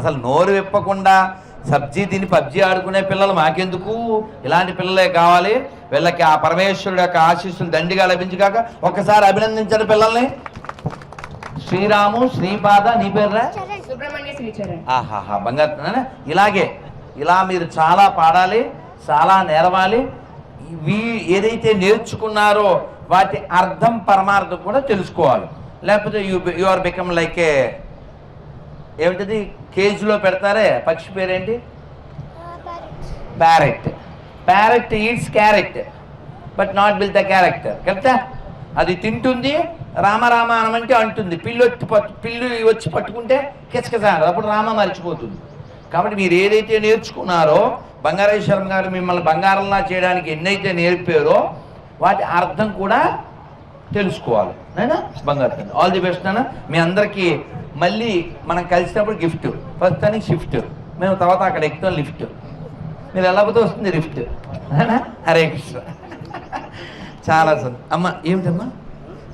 అసలు నోరు విప్పకుండా సబ్జీ తిని పబ్జీ ఆడుకునే పిల్లలు మాకెందుకు? ఇలాంటి పిల్లలే కావాలి. వీళ్ళకి ఆ పరమేశ్వరుడు యొక్క ఆశీస్సులు దండిగా లభించుగాక ఒక్కసారి అభినందించండి పిల్లల్ని. శ్రీరాము శ్రీపాద నీ పేర్రా? ఆహాహా బంగారు ఇలాగే ఇలా మీరు చాలా పాడాలి చాలా నేరవాలి. ఏదైతే నేర్చుకున్నారో వాటి అర్థం పరమార్థం కూడా తెలుసుకోవాలి. లేకపోతే you you are become like a ఏమిటది? కేజీలో పెడతారే? పక్షి పేరేంటి? Parrot. Parrot eats carrot but not bill the character. కరెక్టా? అది తింటుంది రామరామ అనమంటే అంటుంది. పిల్లు వచ్చి పట్టు పిల్లు వచ్చి పట్టుకుంటే కిచకిచాడు అప్పుడు రామ మర్చిపోతుంది. కాబట్టి మీరు ఏదైతే నేర్చుకున్నారో బంగారేశ్వరం గారు మిమ్మల్ని బంగారంలా చేయడానికి ఎన్నైతే నేర్పారో వాటి అర్థం కూడా తెలుసుకోవాలి. నైనా? బంగారు ఆల్ ది బెస్ట్ నాన్న మీ అందరికీ మళ్ళీ మనం కలిసినప్పుడు గిఫ్ట్ ఫస్ట్ అని షిఫ్ట్ మేము తర్వాత అక్కడ ఎక్కుతాం లిఫ్ట్ మీరు వెళ్ళకపోతే వస్తుంది లిఫ్ట్ అరే కృష్ణ. చాలా సార్ అమ్మ ఏమిటమ్మా?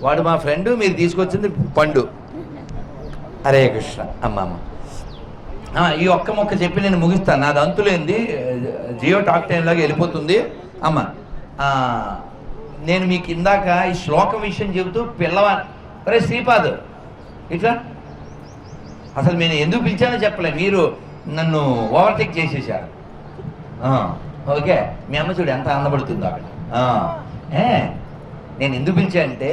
వాడు మా ఫ్రెండ్ మీరు తీసుకొచ్చింది పండు. అరే కృష్ణ. అమ్మ అమ్మ. ఈ ఒక్క మొక్క చెప్పి నేను ముగిస్తాను. నాది అంతులేంది. జియో టాక్ టైంలాగా వెళ్ళిపోతుంది. అమ్మ నేను మీకు ఇందాక ఈ శ్లోకం విషయం చెబుతూ పిల్లవా అరే శ్రీపాద్ ఇట్లా? అసలు నేను ఎందుకు పిలిచానో చెప్పలే. మీరు నన్ను ఓవర్టేక్ చేసేసారు ఓకే. మీ అమ్మ చూడు ఎంత ఆనందపడుతుందో అక్కడ. ఏ నేను ఎందుకు పిలిచానంటే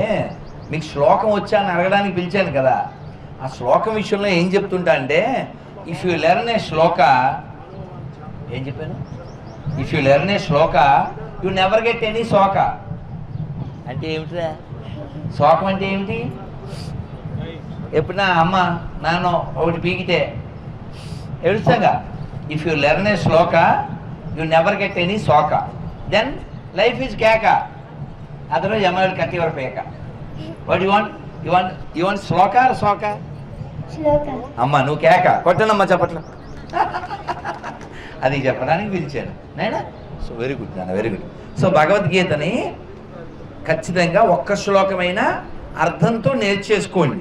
మీకు శ్లోకం వచ్చా అని అడగడానికి పిలిచాను కదా. ఆ శ్లోకం విషయంలో ఏం చెప్తుంటా అంటే if you learn a shloka ఏం చెప్పాను? If you learn a shloka you never get any shoka అంటే ఏమిటిరా? శోకం అంటే ఏమిటి? ఎప్పుడైనా అమ్మ నాన్న ఒకటి పీకితే ఏడుస్తాగా? If you learn a shloka you never get any shoka then life is keka otherwise అమ్మాయి కట్టి ఎవరు పేక? What you want you want you want shloka or అమ్మ నువ్వు కేక. కొట్టనమ్మా చెప్పట్లా. అది చెప్పడానికి పిలిచాను. నైనా సో వెరీ గుడ్ నాన్న వెరీ గుడ్ సో భగవద్గీతని ఖచ్చితంగా ఒక్క శ్లోకమైన అర్థంతో నేర్చేసుకోండి.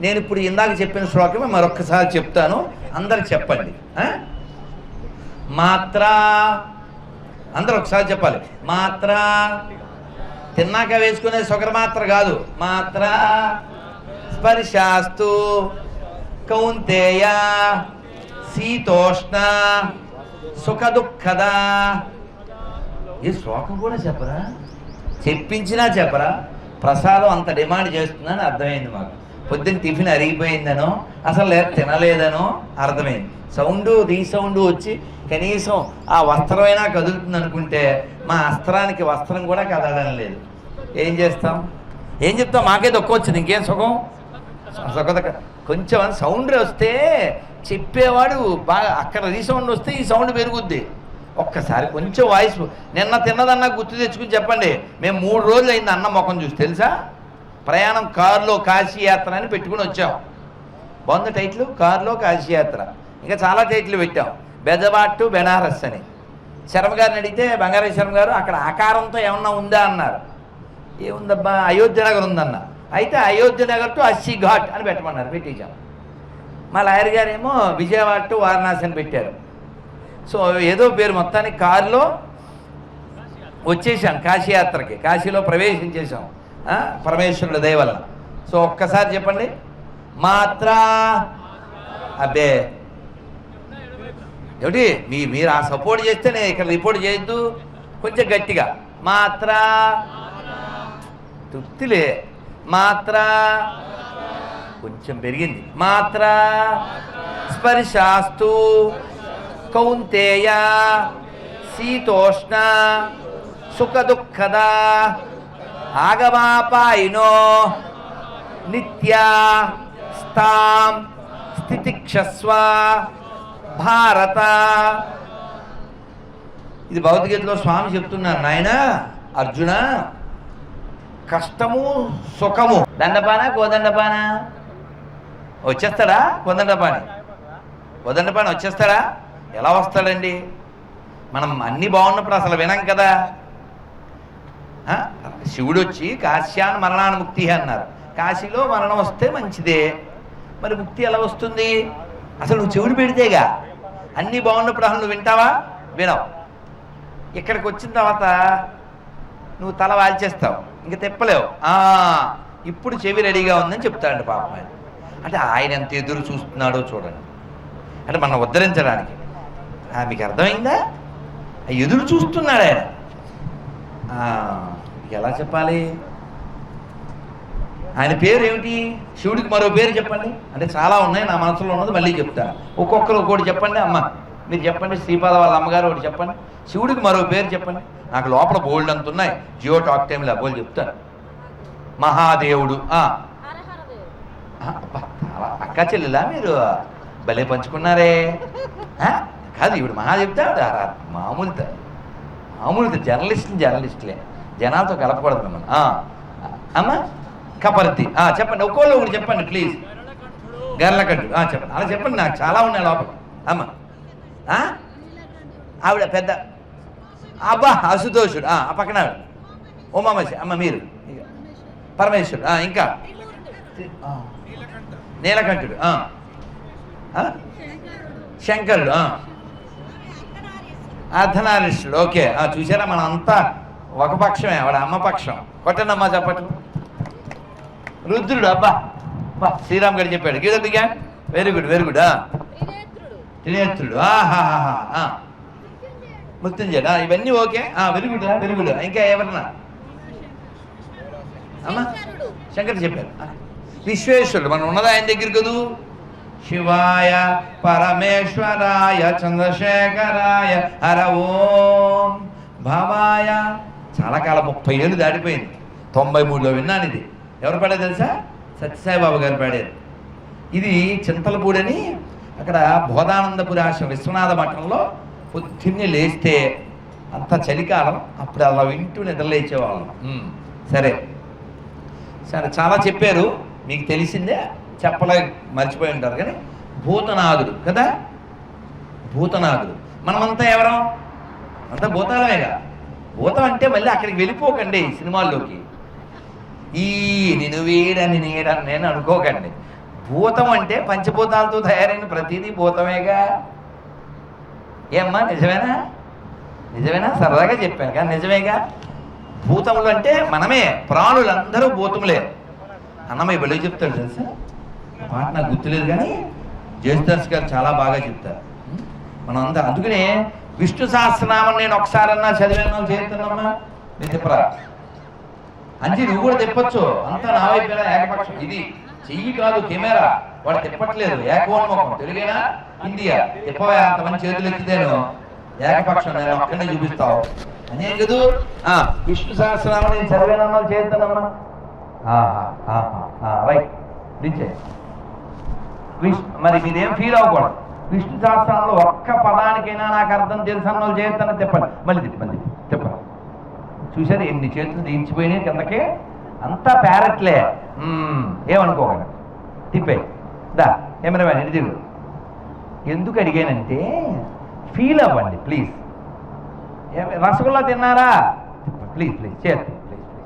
నేను ఇప్పుడు ఇందాక చెప్పిన శ్లోకమే మరొక్కసారి చెప్తాను. అందరు చెప్పండి. మాత్ర మాత్రా. అందరూ ఒకసారి చెప్పాలి. మాత్రా. తిన్నాక వేసుకునే సుగర మాత్ర కాదు. మాత్ర. స్పర్శాస్తు. కౌంతేయ. శీతోష్ణ. సుఖ దుఃఖద ఈ శ్లోకం కూడా చెప్పరా? చెప్పించినా చెప్పరా? ప్రసాదం అంత డిమాండ్ చేస్తుందని అర్థమైంది మాకు. పొద్దున్న టిఫిన్ అరిగిపోయిందనో అసలు లే- తినలేదనో అర్థమైంది. సౌండ్ రీసౌండ్ వచ్చి కనీసం ఆ వస్త్రమైనా కదులుతుంది అనుకుంటే మా అస్త్రానికి వస్త్రం కూడా కదలడం లేదు. ఏం చేస్తాం? ఏం చెప్తాం? మాకే తక్కువ వచ్చింది. ఇంకేం సుఖం? సుఖత కొంచెం సౌండ్ వస్తే చెప్పేవాడు బాగా అక్కడ రీసౌండ్ వస్తే ఈ సౌండ్ పెరుగుద్ది. ఒక్కసారి కొంచెం వాయిస్ నిన్న తిన్నదన్నా గుర్తు తెచ్చుకుని చెప్పండి. మేము మూడు రోజులు అయింది అన్న ముఖం చూసి తెలుసా? ప్రయాణం కారులో కాశీయాత్ర అని పెట్టుకుని వచ్చాం. బాగుంది టైటిల్? కారులో కాశీయాత్ర. ఇంకా చాలా టైటిల్ పెట్టాం. బెజవాట్ టు బెనారస్ అని. శర్మ గారిని అడిగితే బంగారే శర్మ గారు అక్కడ ఆకారంతో ఏమన్నా ఉందా? అన్నారు. ఏముందబ్బా అయోధ్య నగర్ ఉందన్న. అయితే అయోధ్య నగర్ టు అస్సీ ఘాట్ అని పెట్టమన్నారు పెట్టించాం మా లాయర్ గారేమో విజయవాడ టు వారణాసి అని పెట్టారు. సో ఏదో పేరు మొత్తానికి కారులో వచ్చేసాం కాశీయాత్రకి. కాశీలో ప్రవేశించేసాం. పరమేశ్వరుడు దయవల్ల సో ఒక్కసారి చెప్పండి. మాత్రా. అబ్బే. ఏమిటి? మీ మీరు ఆ సపోర్ట్ చేస్తే నేను ఇక్కడ రిపోర్ట్ చేయొద్దు. కొంచెం గట్టిగా. మాత్రా. తృప్తిలే. మాత్రా. కొంచెం పెరిగింది. మాత్రా. స్పర్శాస్తు. కౌంతేయ. శీతోష్ణ. సుఖ దుఃఖదా ఆగమాపాయినో నిత్యా స్థాం స్థితిక్షస్వ భారత ఇది భగవద్గీతలో స్వామి చెప్తున్నారు నాయన అర్జున కష్టము సుఖము. దండపాన కోదండపాన వచ్చేస్తాడా? కోదండపాని కోదండపాని వచ్చేస్తాడా? ఎలా వస్తాడండి? మనం అన్నీ బాగున్నప్పుడు అసలు వినం కదా. శివుడు వచ్చి కాశ్యాన్ మరణాన్ని ముక్తి అన్నారు. కాశీలో మరణం వస్తే మంచిదే. మరి ముక్తి ఎలా వస్తుంది? అసలు నువ్వు చెవుడు పెడితేగా. అన్నీ బాగున్నప్పుడు అసలు నువ్వు వింటావా? వినవు. ఇక్కడికి వచ్చిన తర్వాత నువ్వు తల వాల్చేస్తావు. ఇంక తిప్పలేవు. ఆ, ఇప్పుడు చెవి రెడీగా ఉందని చెప్తాడు పాపం ఆయన. అంటే ఆయన ఎంత ఎదురు చూస్తున్నాడో చూడండి. అంటే మనం ఉద్ధరించడానికి. ఆ, మీకు అర్థమైందా? ఆ ఎదురు చూస్తున్నాడు ఆయన. ఎలా చెప్పాలి? ఆయన పేరు ఏమిటి శివుడికి మరో పేరు చెప్పండి. అంటే చాలా ఉన్నాయి నా మనసులో ఉన్నది మళ్ళీ చెప్తా. ఒక్కొక్కరు ఒక్కోటి చెప్పండి అమ్మ. మీరు చెప్పండి శ్రీపాద వాళ్ళ అమ్మగారు ఒకటి చెప్పండి. శివుడికి మరో పేరు చెప్పండి. నాకు లోపల బోల్డ్ అంత ఉన్నాయి. జియో టాక్ టైంలో బోల్ చెప్తాను మహాదేవుడు అక్క చెల్లెలా మీరు? భలే పంచుకున్నారే. కాదు ఇప్పుడు మహా చెప్తాడు మామూలు మామూలు జర్నలిస్ట్ జర్నలిస్ట్లే. జనాలతో కలపకూడదు మిమ్మల్ని అమ్మ కపర్తి. చెప్పండి. ఒక్కోళ్ళు ఒకటి చెప్పండి ప్లీజ్ గర్లకట్టు చెప్పండి. అలా చెప్పండి నాకు చాలా ఉన్నాయి లోపల. అమ్మ. ఆవిడ పెద్ద అబ్బా అసుతోషుడు ఆ పక్కన ఆవిడ. ఉమామసి అమ్మ మీరు. పరమేశ్వరుడు. ఇంకా. నీలకంఠుడు. శంకరుడు. ఆ. ఓకే. ఆ, చూసారా మనం అంతా ఒక పక్షమే ఆవిడ అమ్మ పక్షం. కొట్టనమ్మా చెప్పండి రుద్రుడు అబ్బా అబ్బా శ్రీరామ్ గారు చెప్పాడు. గీదటిగా వెరీ గుడ్ వెరీ గుడ్ త్రినేత్రుడు. ఆహాహా మృత్యుంజయుడు? ఇవన్నీ okay. Very good very good ఇంకా ఎవరన్నా? అమ్మా శంకర్ చెప్పారు విశ్వేశ్వరుడు మనం ఉన్నది ఆయన దగ్గర కదూ? శివాయ పరమేశ్వరాయ చంద్రశేఖరాయ. హర ఓం భవాయ చాలా కాలం ముప్పై ఏళ్ళు దాటిపోయింది. తొంభై మూడులో విన్నాను ఇది. ఎవరు పాడారు తెలుసా? సత్యసాయిబాబు గారు పాడారు. ఇది చింతలపూడని అక్కడ బోధానందపురి ఆశ్రమం విశ్వనాథ మఠంలో పొద్దున్నే లేస్తే అంత చలికాలం అప్పుడు అలా వింటూ నిద్రలేచేవాళ్ళం సరే. సరే చాలా చెప్పారు. మీకు తెలిసిందే. చెప్పలే మర్చిపోయి ఉంటారు కానీ భూతనాథుడు కదా? భూతనాథుడు. మనమంతా ఎవరం? అంతా భూతాలమేగా? భూతం అంటే మళ్ళీ అక్కడికి వెళ్ళిపోకండి సినిమాల్లోకి. ఈ నేను వేడని నేడని నేను అనుకోకండి. భూతం అంటే పంచభూతాలతో తయారైన ప్రతిదీ భూతమేగా? ఏమ్మా నిజమేనా? నిజమేనా? సరదాగా చెప్పాను కానీ నిజమేగా? భూతములు అంటే మనమే ప్రాణులందరూ భూతములే. అన్నమయ్య బలి చెప్తాడు తెలుసా? పాట నాకు గుర్తులేదు కానీ జయదాస్ గారు చాలా బాగా చెప్తారు. మనం అంతా అందుకనే విష్ణు సహస్రనామం నేను ఒకసారన్నా చదివాను చేస్తున్నామా? నేను చెప్పరా? అంజి నువ్వు కూడా తిప్పొచ్చు అంతా నా వైపు ఏకపక్షం? ఇది చెయ్యి కాదు కెమెరా. వాడు తిప్పట్లేదు. ఏకోన్ముఖం తెలుగేనా? ఇండియా తిప్పవా? అంతమంది చేతులు ఎత్తితేను ఏకపక్షం. నేను ఒక్కడే చూపిస్తావు. అనే కదూ? ఆ, విష్ణు సహస్రనామం నేను చదివానమ్మా చేద్దానమ్మా రైట్. దించే విష్ మరి మీరేం ఫీల్ అవ్వకూడదు. విష్ణు శాస్త్రంలో ఒక్క పదానికైనా నాకు అర్థం తెలుసు అన్న వాళ్ళు చెప్పండి మళ్ళీ తిప్పండి. తిప్పండి. చూశారు చూసారు ఎన్ని చేతులు దించిపోయినాయి కిందకి? అంతా ప్యారెట్లే. మ్మ్, ఏమనుకోకండి. తిప్పే దా ఏమైనా ఇటు తిరుగు. ఎందుకు అడిగానంటే ఫీల్ అవ్వండి ప్లీజ్ రసగుల్లా తిన్నారా? ప్లీజ్ ప్లీజ్ చేతి